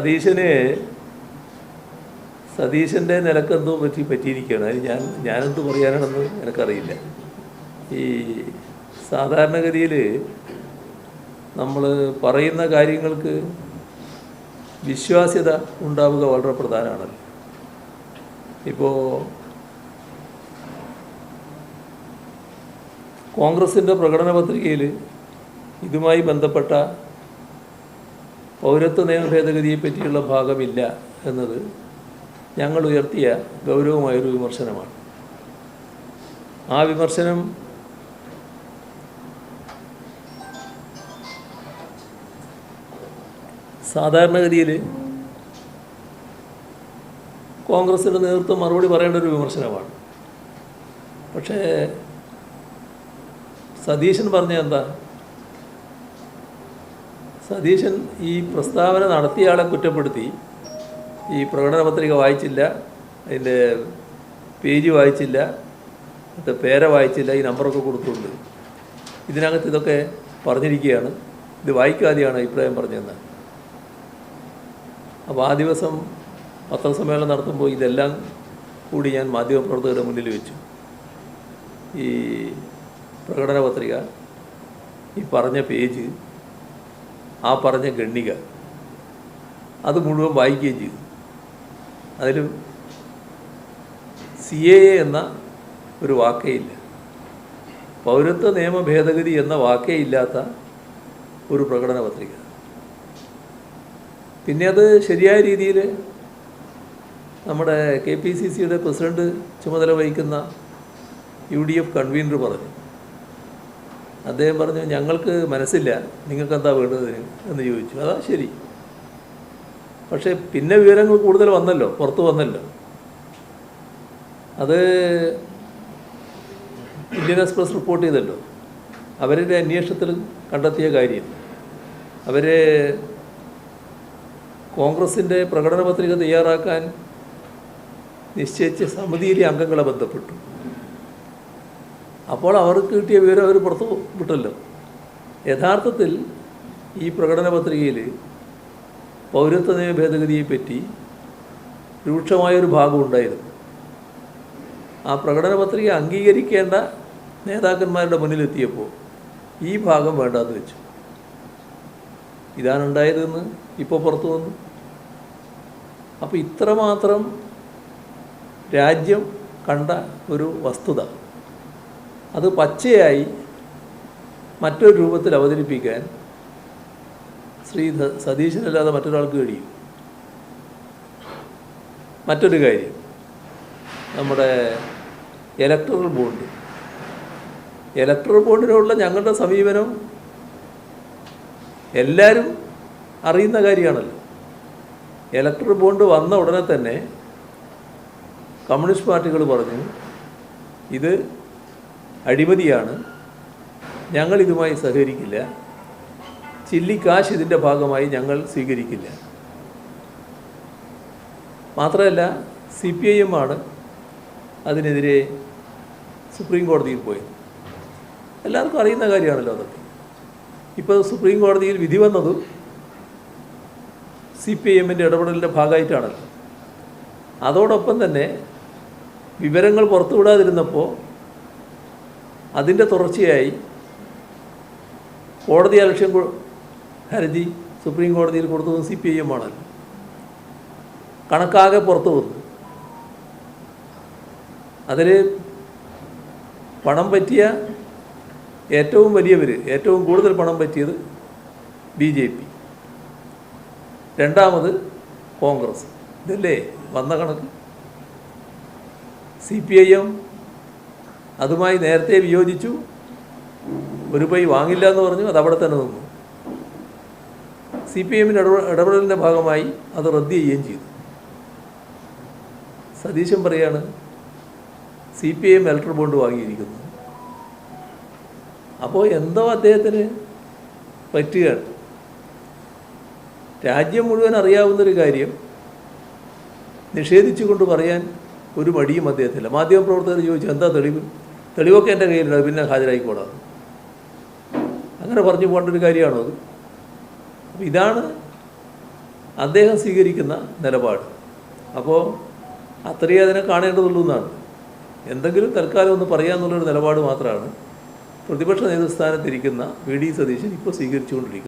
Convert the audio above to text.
സതീശന് സതീശന്റെ നിലക്കെന്തോ പറ്റി പറ്റിയിരിക്കുകയാണ്. അത് ഞാൻ ഞാനെന്ത് പറയാനാണെന്ന് എനിക്കറിയില്ല. ഈ സാധാരണഗതിയിൽ നമ്മൾ പറയുന്ന കാര്യങ്ങൾക്ക് വിശ്വാസ്യത ഉണ്ടാവുക വളരെ പ്രധാനമാണല്ലോ ഇപ്പോൾ കോൺഗ്രസിന്റെ പ്രകടന പത്രികയിൽ ഇതുമായി ബന്ധപ്പെട്ട പൗരത്വ നിയമ ഭേദഗതിയെ പറ്റിയുള്ള ഭാഗമില്ല എന്നത് ഞങ്ങൾ ഉയർത്തിയ ഗൗരവമായൊരു വിമർശനമാണ്. ആ വിമർശനം സാധാരണഗതിയിൽ കോൺഗ്രസിന്റെ നേതൃത്വം മറുപടി പറയേണ്ട ഒരു വിമർശനമാണ്. പക്ഷേ സതീശൻ പറഞ്ഞ എന്താ? സതീശൻ ഈ പ്രസ്താവന നടത്തിയയാളെ കുറ്റപ്പെടുത്തി. ഈ പ്രകടന പത്രിക വായിച്ചില്ല. അതിന്റെ പേജ് വായിച്ചില്ല. അത് പേര വായിച്ചില്ല. ഈ നമ്പറൊക്കെ കൊടുത്തുകൊണ്ട്. ഇതിനകത്ത് ഇതൊക്കെ പറഞ്ഞിരിക്കുകയാണ്. ഇത് വായിക്കാതെയാണ് അഭിപ്രായം പറഞ്ഞതെന്ന്. അപ്പോൾ ആ ദിവസം പത്രസമ്മേളനം നടത്തുമ്പോൾ ഇതെല്ലാം കൂടി ഞാൻ മാധ്യമപ്രവർത്തകരുടെ മുന്നിൽ വെച്ചു. ഈ പ്രകടന പത്രിക ഈ പറഞ്ഞ പേജ് ആ പറഞ്ഞ ഗണ്ണിക അത് മുഴുവൻ വായിക്കുകയും ചെയ്തു. അതിൽ സി എ എന്ന ഒരു വാക്കേ ഇല്ല പൗരത്വ നിയമ ഭേദഗതി എന്ന വാക്കേ ഇല്ലാത്ത ഒരു പ്രകടന പത്രിക. പിന്നെ അത് ശരിയായ രീതിയിൽ നമ്മുടെ കെ പി സി സിയുടെ പ്രസിഡന്റ് ചുമതല വഹിക്കുന്ന യു ഡി എഫ് കൺവീനർ പറഞ്ഞു. അദ്ദേഹം പറഞ്ഞു ഞങ്ങൾക്ക് മനസ്സില്ല നിങ്ങൾക്ക് എന്താ വേണ്ടത്? എന്ന് ചോദിച്ചു. അതാ ശരി. പക്ഷേ പിന്നെ വിവരങ്ങൾ കൂടുതൽ വന്നല്ലോ പുറത്ത് വന്നല്ലോ. അത് ഇന്ത്യൻ എക്സ്പ്രസ് റിപ്പോർട്ട് ചെയ്തല്ലോ. അവരുടെ അന്വേഷണത്തിൽ കണ്ടെത്തിയ കാര്യം. അവർ കോൺഗ്രസിന്റെ പ്രകടന പത്രിക തയ്യാറാക്കാൻ നിശ്ചയിച്ച സമിതിയിലെ അംഗങ്ങളെ ബന്ധപ്പെട്ടു. അപ്പോൾ അവർക്ക് കിട്ടിയ വിവരം അവർ പുറത്ത് വിട്ടല്ലോ. യഥാർത്ഥത്തിൽ ഈ പ്രകടന പത്രികയിൽ പൗരത്വ നിയമ ഭേദഗതിയെപ്പറ്റി രൂക്ഷമായൊരു ഭാഗം ഉണ്ടായിരുന്നു. ആ പ്രകടന പത്രിക അംഗീകരിക്കേണ്ട നേതാക്കന്മാരുടെ മുന്നിലെത്തിയപ്പോൾ ഈ ഭാഗം വേണ്ടാന്ന് വെച്ചു. ഇതാണ് ഉണ്ടായതെന്ന് ഇപ്പോൾ പുറത്തു വന്നു. അപ്പോൾ ഇത്രമാത്രം രാജ്യം കണ്ട ഒരു വസ്തുത അത് പച്ചയായി മറ്റൊരു രൂപത്തിൽ അവതരിപ്പിക്കാൻ ശ്രീ സതീശനല്ലാതെ മറ്റൊരാൾക്ക് കഴിയും. മറ്റൊരു കാര്യം നമ്മുടെ ഇലക്ട്രൽ ബോണ്ട് ഇലക്ട്രൽ ബോണ്ടിനോടുള്ള ഞങ്ങളുടെ സമീപനം എല്ലാവരും അറിയുന്ന കാര്യമാണല്ലോ. ഇലക്ട്രൽ ബോണ്ട് വന്ന ഉടനെ തന്നെ കമ്മ്യൂണിസ്റ്റ് പാർട്ടികൾ പറഞ്ഞു ഇത് അഴിമതിയാണ് ഞങ്ങൾ ഇതുമായി സഹകരിക്കില്ല. ചില്ലിക്കാശ് ഇതിന്റെ ഭാഗമായി ഞങ്ങൾ സ്വീകരിക്കില്ല. മാത്രമല്ല സി പി ഐ എം ആണ് അതിനെതിരെ സുപ്രീം കോടതിയിൽ പോയത്. എല്ലാവർക്കും അറിയുന്ന കാര്യമാണല്ലോ അതൊക്കെ. ഇപ്പോൾ സുപ്രീം കോടതിയിൽ വിധി വന്നത് സി പി ഐ എമ്മിന്റെ ഇടപെടലിന്റെ ഭാഗമായിട്ടാണല്ലോ. അതോടൊപ്പം തന്നെ വിവരങ്ങൾ പുറത്തുവിടാതിരുന്നപ്പോൾ അതിന്റെ തുടർച്ചയായി കോടതി അലക്ഷ്യം ഹരജി സുപ്രീം കോടതിയിൽ കൊടുത്തതും സി പി ഐ എം ആണല്ലോ കണക്കാകെ പുറത്തു വന്നു. അതിൽ പണം പറ്റിയ ഏറ്റവും വലിയവർ ഏറ്റവും കൂടുതൽ പണം പറ്റിയത് ബി ജെ പി. രണ്ടാമത് കോൺഗ്രസ്. ഇതല്ലേ? വന്ന കണക്ക്. സി പി ഐ എം അതുമായി നേരത്തെ വിയോജിച്ചു. ഒരു പൈ വാങ്ങില്ല എന്ന് പറഞ്ഞു അത് അവിടെ തന്നെ നിന്നു. സി പി എമ്മിന്റെ ഇടപെടലിന്റെ ഭാഗമായി അത് റദ്ദ് ചെയ്യുകയും ചെയ്തു. സതീശൻ പറയാണ് C P M electoral bond വാങ്ങിയിരിക്കുന്നു. അപ്പോൾ എന്തോ അദ്ദേഹത്തിന് പറ്റുകയാണ്. രാജ്യം മുഴുവൻ അറിയാവുന്നൊരു കാര്യം നിഷേധിച്ചുകൊണ്ട് പറയാൻ ഒരു മടിയും അദ്ദേഹത്തില്ല. മാധ്യമപ്രവർത്തകർ ചോദിച്ചു എന്താ തെളിവ്? തെളിവൊക്കെ എന്റെ കയ്യിലുണ്ട് പിന്നെ ഹാജരായിക്കോടാ അങ്ങനെ പറഞ്ഞു പോകേണ്ട ഒരു കാര്യമാണോ അത്? അപ്പം ഇതാണ് അദ്ദേഹം സ്വീകരിക്കുന്ന നിലപാട്. അപ്പോൾ അത്രയേ അതിനെ കാണേണ്ടതുള്ളൂ എന്നാണ്. എന്തെങ്കിലും തൽക്കാലം ഒന്ന് പറയാമെന്നുള്ളൊരു നിലപാട് മാത്രമാണ്. പ്രതിപക്ഷ നേതൃസ്ഥാനത്തിരിക്കുന്ന വി ഡി സതീശൻ ഇപ്പോൾ സ്വീകരിച്ചുകൊണ്ടിരിക്കുന്നത്.